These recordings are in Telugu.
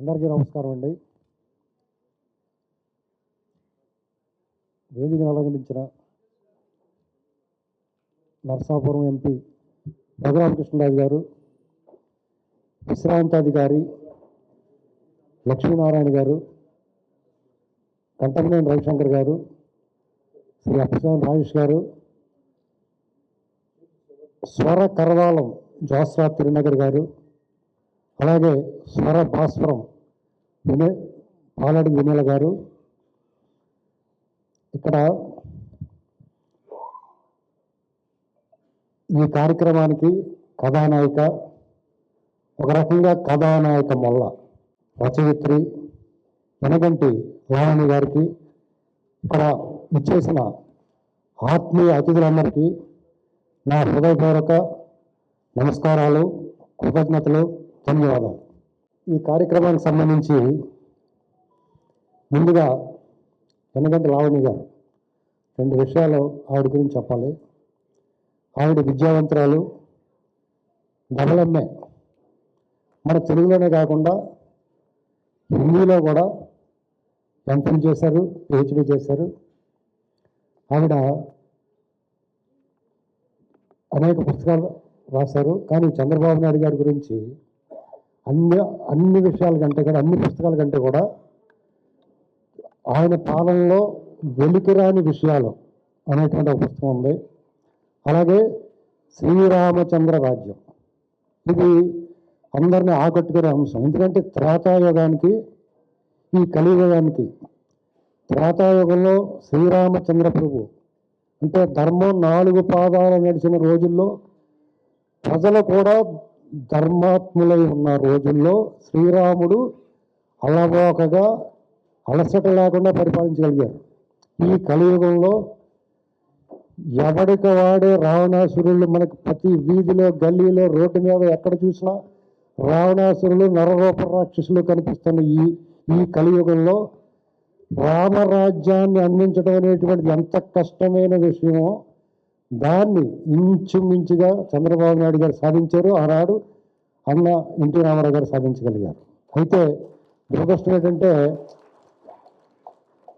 అందరికీ నమస్కారం అండి. వేదికను అలంకరించిన నరసాపురం ఎంపీ రఘురామకృష్ణరాజు గారు విశ్రాంతాధికారి లక్ష్మీనారాయణ గారు కంటమనేని రవిశంకర్ గారు శ్రీ అప్పస్వామి రాజేష్ గారు స్వర కరవాలం జోస్రా తిరునగర్ గారు అలాగే స్వర భాస్వరం వినే పాలడి వినయల గారు. ఇక్కడ ఈ కార్యక్రమానికి కథానాయిక ఒక రకంగా కథానాయిక మొల్ల రచయిత్రి వెనగంటి రావణి గారికి ఇక్కడ ఇచ్చేసిన ఆత్మీయ అతిథులందరికీ నా హృదయపూర్వక నమస్కారాలు కృతజ్ఞతలు. ధన్యవాదాలు. ఈ కార్యక్రమానికి సంబంధించి ముందుగా వెనగంట లావణి గారు రెండు విషయాలు ఆవిడ గురించి చెప్పాలి. ఆవిడ విద్యావంతురాలు డబల్ మన తెలుగులోనే కాకుండా హిందీలో కూడా ఎంఫిల్ చేశారు పిహెచ్డీ చేశారు. ఆవిడ అనేక పుస్తకాలు రాశారు. కానీ చంద్రబాబు నాయుడు గారి గురించి అన్ని అన్ని విషయాల కంటే కూడా అన్ని పుస్తకాల కంటే కూడా ఆయన పాలనలో వెలికిరాని విషయాలు అనేటువంటి ఒక పుస్తకం ఉంది. అలాగే శ్రీరామచంద్ర రాజ్యం. ఇది అందరిని ఆకట్టుకునే అంశం. ఎందుకంటే త్రేతాయుగానికి ఈ కలియుగానికి త్రేతాయుగంలో శ్రీరామచంద్ర ప్రభు అంటే ధర్మం నాలుగు పాదాలు నడిచిన రోజుల్లో ప్రజలు కూడా ధర్మాత్ములై ఉన్న రోజుల్లో శ్రీరాముడు అలవోకగా అలసట లేకుండా పరిపాలించగలిగారు ఈ కలియుగంలో ఎవడికి వాడే రావణాసురులు మనకు ప్రతి వీధిలో గల్లీలో రోడ్డు మీద ఎక్కడ చూసినా రావణాసురులు నరరూప రాక్షసులు కనిపిస్తున్న ఈ ఈ కలియుగంలో రామరాజ్యాన్ని అందించడం అనేటువంటిది ఎంత కష్టమైన విషయమో దాన్ని ఇంచుమించుగా చంద్రబాబు నాయుడు గారు సాధించారు. ఆనాడు అన్న ఎన్టీ రామారావు గారు సాధించగలిగారు. అయితే దురదృష్టం ఏంటంటే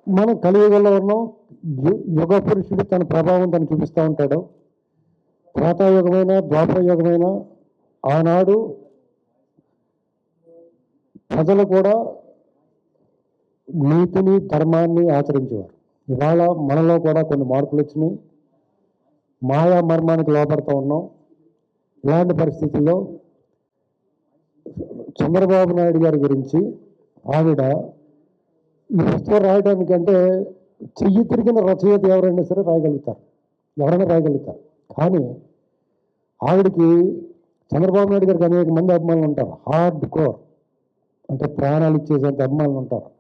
మనం కలియుగంలో ఉన్నాం. యుగ పురుషుడు తన ప్రభావం తను చూపిస్తూ ఉంటాడు. త్రేతాయుగమైన ద్వాపరయుగమైన ఆనాడు ప్రజలు కూడా నీతిని ధర్మాన్ని ఆచరించేవారు. ఇవాళ మనలో కూడా కొన్ని మార్పులు వచ్చినాయి. మాయా మర్మానికి లోపడుతూ ఉన్నాం. ఇలాంటి పరిస్థితుల్లో చంద్రబాబు నాయుడు గారి గురించి ఆవిడ ఈ పుస్తకం రాయడానికి అంటే చెయ్యి తిరిగిన రచయిత ఎవరైనా సరే రాయగలుగుతారు. ఎవరైనా రాయగలుగుతారు. కానీ ఆవిడకి చంద్రబాబు నాయుడు గారికి అనేక మంది అభిమానులు ఉంటారు. హార్డ్ కోర్ అంటే ప్రాణాలు ఇచ్చేసేంత అభిమానులు ఉంటారు.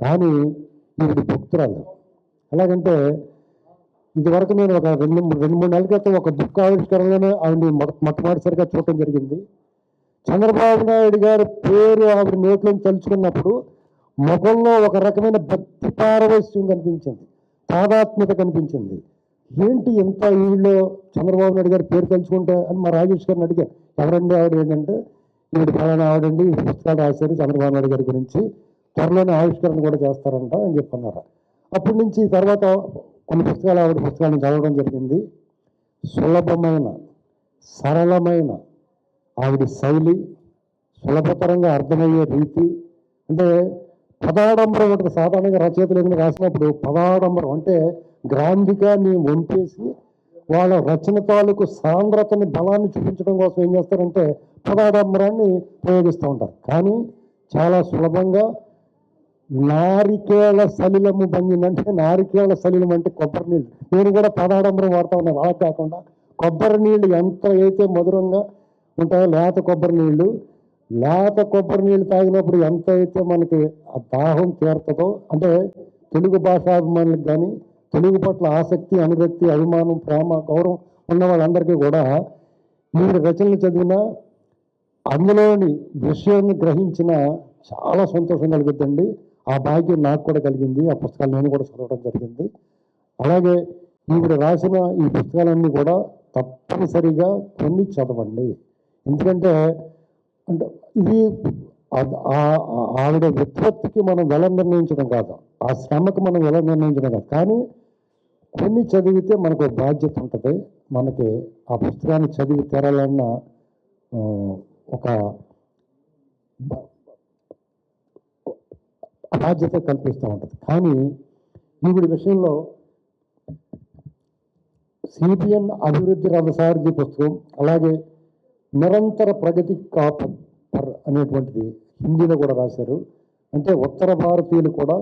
కానీ ఈవిడ భక్తురాలు. ఎలాగంటే ఇదివరకు నేను ఒక రెండు మూడు- రెండు మూడు నెలల క్రితం ఒక బుక్ ఆవిష్కరణలోనే ఆవిడ మొట్టమొదటిసారిగా చూడటం జరిగింది. చంద్రబాబు నాయుడు గారి పేరు ఆవిడ నోట్లో తలుచుకున్నప్పుడు ముఖంలో ఒక రకమైన భక్తి పారవశ్యం కనిపించింది. తాదాత్మ్యత కనిపించింది. ఏంటి ఎంత ఈవిడలో చంద్రబాబు నాయుడు గారి పేరు తలుచుకుంటే అని మా రాజేష్ గారిని అడిగారు. ఎవరండి ఆవిడ ఏంటంటే ఈవిడ ఫలానా ఆవిడండి పుస్తకాలు రాశారు చంద్రబాబు నాయుడు గారి గురించి. త్వరలోనే ఆవిష్కరణ కూడా చేస్తారంట అని చెప్పన్నారు. అప్పటి నుంచి తర్వాత కొన్ని పుస్తకాలు ఆవిడ పుస్తకాలను చదవడం జరిగింది. సులభమైన సరళమైన ఆవిడ శైలి సులభతరంగా అర్థమయ్యే రీతి. అంటే పదాడంబరం అంటే సాధారణంగా రచయితలు ఏమైనా రాసినప్పుడు పదాడంబరం అంటే గ్రాంధిగా మేము వంపేసి వాళ్ళ రచన తాలూకు సాంద్రతని బలాన్ని చూపించడం కోసం ఏం చేస్తారంటే పదాడంబరాన్ని ప్రయోగిస్తూ ఉంటారు. కానీ చాలా సులభంగా నారికేళ సలిలము భంగిందంటే నారికేళ సలిలం అంటే కొబ్బరి నీళ్ళు. నేను కూడా పదాడంబరం వాడుతూ ఉన్నాను అలా కాకుండా కొబ్బరి నీళ్ళు ఎంత అయితే మధురంగా ఉంటాయో లేత కొబ్బరి నీళ్ళు. లేత కొబ్బరి నీళ్ళు తాగినప్పుడు ఎంత అయితే మనకి ఆ దాహం తీరుతుందో అంటే తెలుగు భాషాభిమానులకు కానీ తెలుగు పట్ల ఆసక్తి అనురక్తి అభిమానం ప్రేమ గౌరవం ఉన్న వాళ్ళందరికీ కూడా ఈ రచనలు చదివినా అందులోని విషయాన్ని గ్రహించిన చాలా సంతోషం కలుగుతుంది ఆ భాగ్యం నాకు కూడా కలిగింది ఆ పుస్తకాలు నేను కూడా చదవడం జరిగింది. అలాగే ఈవిడ రాసిన ఈ పుస్తకాలన్నీ కూడా తప్పనిసరిగా కొన్ని చదవండి. ఎందుకంటే అంటే ఇది ఆవిడ ఉత్పత్తికి మనం వెల నిర్ణయించడం కాదు ఆ శ్రమకు మనం వెల నిర్ణయించడం కాదు. కానీ కొన్ని చదివితే మనకు ఒక బాధ్యత ఉంటుంది. మనకి ఆ పుస్తకాన్ని చదివి తెరాలన్న ఒక బాధ్యత కల్పిస్తూ ఉంటుంది. కానీ ఈవిడి విషయంలో సిపిఎన్ అభివృద్ధి రథసారథి పుస్తకం అలాగే నిరంతర ప్రగతి కాపు పర్ అనేటువంటిది హిందీలో కూడా రాశారు. అంటే ఉత్తర భారతీయులు కూడా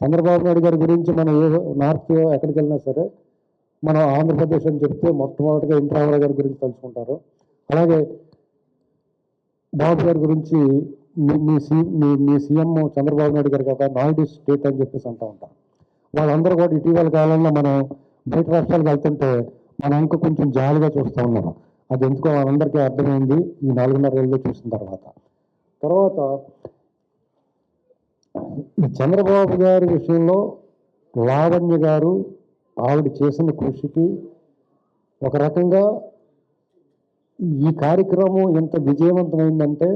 చంద్రబాబు నాయుడు గారి గురించి మనం ఏ నార్త్ ఎక్కడికి వెళ్ళినా సరే మనం ఆంధ్రప్రదేశ్ అని చెప్తే మొట్టమొదటిగా ఎన్టీ రామారావు గారి గురించి తలుచుకుంటారు. అలాగే బాబు గారి గురించి మీ మీ సి మీ మీ సీఎం చంద్రబాబు నాయుడు గారు కదా నాయుడు స్టేట్ అని చెప్పేసి అంటూ ఉంటారు. వాళ్ళందరూ కూడా ఇటీవల కాలంలో మనం బయట రాష్ట్రాలకు వెళ్తుంటే మన ఇంకా కొంచెం జాలిగా చూస్తూ ఉన్నారు. అది ఎందుకో మనందరికీ అర్థమైంది ఈ నాలుగున్నర ఏళ్ళు చూసిన తర్వాత. తర్వాత ఈ చంద్రబాబు గారి విషయంలో లావణ్య గారు ఆవిడ చేసిన కృషికి ఒక రకంగా ఈ కార్యక్రమం ఎంత విజయవంతమైందంటే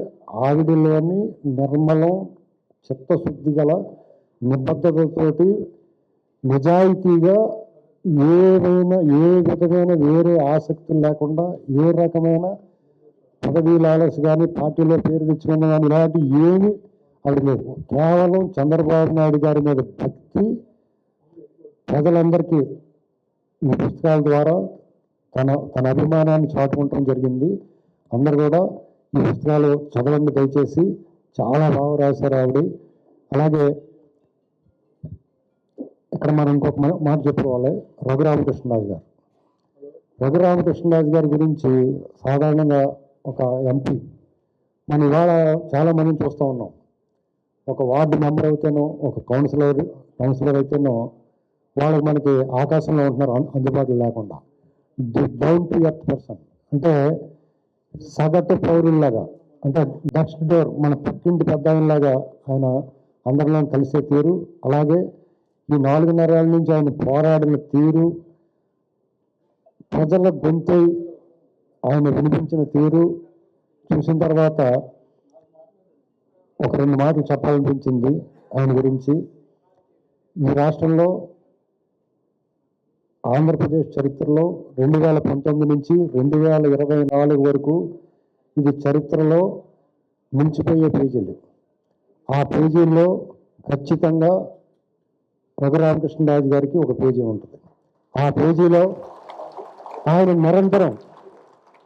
ఆవిడలోని నిర్మలం చిత్తశుద్ధి గల నిబద్ధతతోటి నిజాయితీగా ఏవైనా ఏ విధమైన వేరే ఆసక్తులు లేకుండా ఏ రకమైన పదవీ లాలస్ కానీ పార్టీలో పేరు తెచ్చుకున్న కానీ ఇలాంటి ఏమి అది లేదు కేవలం చంద్రబాబు నాయుడు గారి మీద భక్తి ప్రజలందరికీ ఈ పుస్తకాల ద్వారా తన తన అభిమానాన్ని చాటుకుంటం జరిగింది. అందరు కూడా ఈ పుస్తకాలు చదవండి దయచేసి. చాలా బాగా రాశారు ఆవిడ. అలాగే ఇక్కడ మనం ఇంకొక మాట చెప్పుకోవాలి. రఘురామకృష్ణరాజు గారు. రఘురామకృష్ణరాజు గారి గురించి సాధారణంగా ఒక ఎంపీ. మనం ఇవాళ చాలామంది చూస్తూ ఉన్నాం. ఒక వార్డు మెంబర్ అయితేనో ఒక కౌన్సిలర్ కౌన్సిలర్ అయితేనో వాళ్ళకి మనకి ఆకాశంలో ఉంటున్నారు. అందుబాటులో లేకుండా. The down to earth person. అంటే సగటు పౌరుల్లాగా అంటే డస్ట్ డోర్ మన పక్కింటి పెద్ద ఆయనలాగా ఆయన అందరిలో కలిసే తీరు. అలాగే ఈ నాలుగున్నరేళ్ళ నుంచి ఆయన పోరాడిన తీరు ప్రజల గొంతై ఆయన వినిపించిన తీరు చూసిన తర్వాత ఒక రెండు మాటలు చెప్పాలనిపించింది ఆయన గురించి. ఈ రాష్ట్రంలో ఆంధ్రప్రదేశ్ చరిత్రలో రెండు వేల పంతొమ్మిది నుంచి రెండు వేల ఇరవై నాలుగు వరకు ఇది చరిత్రలో మించిపోయే పేజీలు. ఆ పేజీల్లో ఖచ్చితంగా రఘురామకృష్ణరాజు గారికి ఒక పేజీ ఉంటుంది. ఆ పేజీలో ఆయన నిరంతరం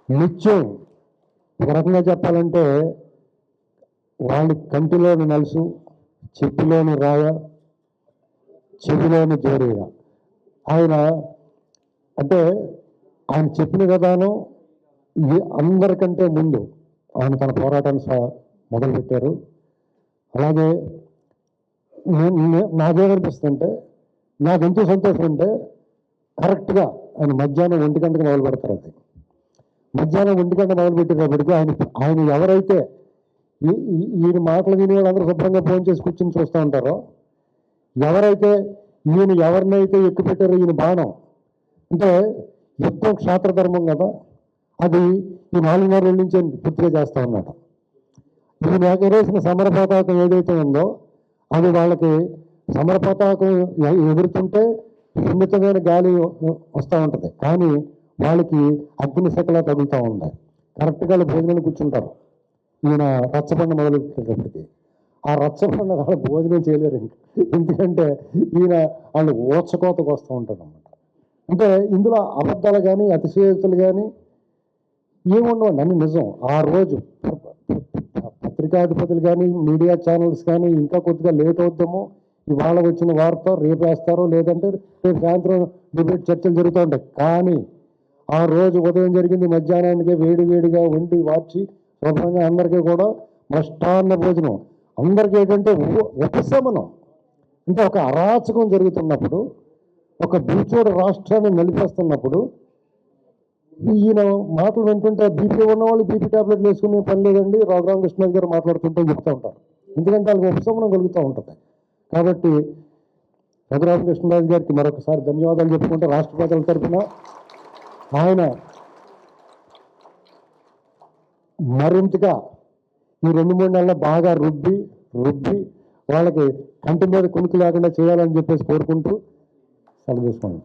నిత్యం ఒక రకంగా చెప్పాలంటే వాళ్ళ కంటిలోని నలుసు చెప్పులోని రాయ చెవిలోని జోడేయ ఆయన అంటే ఆయన చెప్పిన విధానం ఈ అందరికంటే ముందు ఆయన తన పోరాటాన్ని మొదలుపెట్టారు. అలాగే నేను నాకేమనిపిస్తుందంటే నాకు ఎంతో సంతోషం అంటే కరెక్ట్గా ఆయన మధ్యాహ్నం ఒంటి గంటకు మొదలు పెడతారు అది. మధ్యాహ్నం ఒంటి గంట మొదలు పెట్టేటప్పటికి ఆయన ఆయన ఎవరైతే ఈ- ఈ- ఈయన మాటలు విని వాళ్ళందరూ శుభ్రంగా ఫోన్ చేసి కూర్చొని చూస్తూ ఉంటారో ఎవరైతే ఈయన ఎవరినైతే ఎక్కుపెట్టారో ఈయన బాణం. అంటే యుద్ధం క్షేత్రధర్మం కదా. అది ఈ నాలుగున్నర నుంచి పూర్తిగా చేస్తా ఉన్నాడు. ఈయన ఎగరేసిన సమరపతాకం ఏదైతే ఉందో అది వాళ్ళకి సమరపతాకం ఎగురుతుంటే సున్నితమైన గాలి వస్తూ ఉంటుంది. కానీ వాళ్ళకి అగ్నిశకలా తగులుతూ ఉంటాయి కరెక్ట్గా వాళ్ళు భోజనం కూర్చుంటారు. ఈయన రచ్చబండ మొదలు పెట్టేటప్పటికి ఆ రచ్చబండ వాళ్ళు భోజనం చేయలేరు ఇంకా. ఎందుకంటే ఈయన వాళ్ళు ఊచకోతకు వస్తూ ఉంటాడు అనమాట అంటే ఇందులో అబద్ధాలు కానీ అతిశయోక్తులు కానీ ఏముండవండి. అన్ని నిజం. ఆ రోజు పత్రికాధిపతులు కానీ మీడియా ఛానల్స్ కానీ ఇంకా కొద్దిగా లేట్ అవుతామో ఇవాళ వచ్చిన వార్త రేపు వేస్తారో లేదంటే రేపు సాయంత్రం డిబేట్ చర్చలు జరుగుతూ ఉంటాయి. కానీ ఆ రోజు ఉదయం జరిగింది మధ్యాహ్నానికి వేడి వేడిగా వండి వార్చి శుభ్రంగా అందరికీ కూడా మష్టాన్న భోజనం. అందరికీ ఏంటంటే ఉపశమనం అంటే ఒక అరాచకం జరుగుతున్నప్పుడు ఒక బీచోడు రాష్ట్రాన్ని నలిపేస్తున్నప్పుడు ఈయన మాటలు వింటుంటే బీపీ ఉన్న వాళ్ళు బీపీ ట్యాబ్లెట్లు వేసుకునే పని లేదండి. రఘురామకృష్ణ గారు మాట్లాడుతుంటే చెప్తూ ఉంటారు. ఎందుకంటే వాళ్ళకి ఉపశమనం కలుగుతూ ఉంటుంది. కాబట్టి రఘురామకృష్ణరాజు గారికి మరొకసారి ధన్యవాదాలు చెప్పుకుంటే రాష్ట్ర ప్రజల తరఫున ఆయన మరింతగా ఈ రెండు మూడు నెలల బాగా రుబ్బి రుబ్బి వాళ్ళకి కంటి మీద కునుకు లేకుండా చేయాలని చెప్పేసి కోరుకుంటూ సెలవు తీసుకున్నాను